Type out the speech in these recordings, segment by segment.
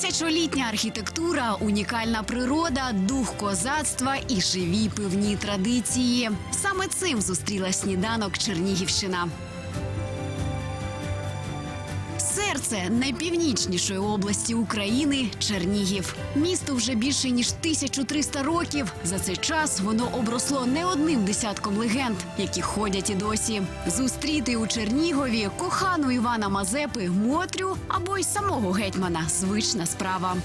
Тисячолітня архітектура, унікальна природа, дух козацтва і живі пивні традиції. Саме цим зустріла сніданок Чернігівщина. Серце найпівнічнішої області України Чернігів. Місто вже більше ніж 1300 років. За цей час воно обросло не одним десятком легенд, які ходять і досі. Зустріти у Чернігові кохану Івана Мазепи, Мотрю або й самого гетьмана звична справа.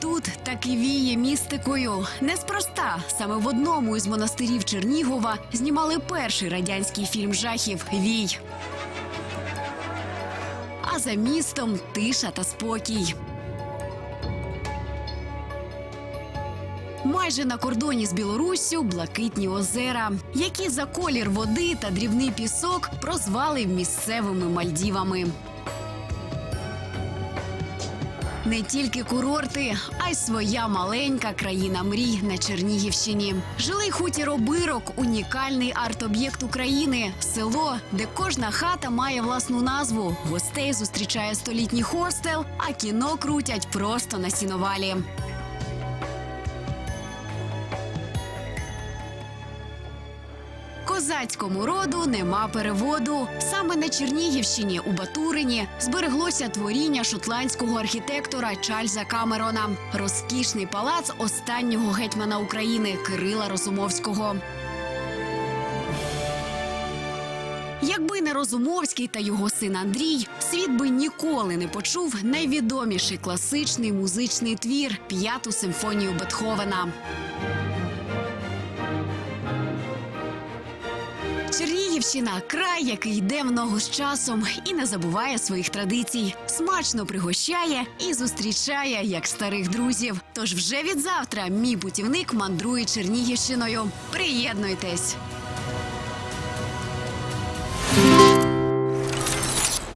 Тут так і віє містикою. Неспроста саме в одному із монастирів Чернігова знімали перший радянський фільм жахів Вій. А за містом тиша та спокій. Майже на кордоні з Білоруссю блакитні озера, які за колір води та дрібний пісок прозвали місцевими Мальдівами. Не тільки курорти, а й своя маленька країна мрій на Чернігівщині. Жилий хутір обирок унікальний арт-об'єкт України, село, де кожна хата має власну назву. Гостей зустрічає столітній хостел, а кіно крутять просто на сіновалі. Козацькому роду нема переводу. Саме на Чернігівщині у Батурині збереглося творіння шотландського архітектора Чарльза Камерона, розкішний палац останнього гетьмана України Кирила Розумовського. Якби не Розумовський та його син Андрій, світ би ніколи не почув найвідоміший класичний музичний твір п'яту симфонію Бетховена. Чернігівщина край, який йде в ногу з часом і не забуває своїх традицій. Смачно пригощає і зустрічає як старих друзів. Тож вже від завтра мій путівник мандрує Чернігівщиною. Приєднуйтесь!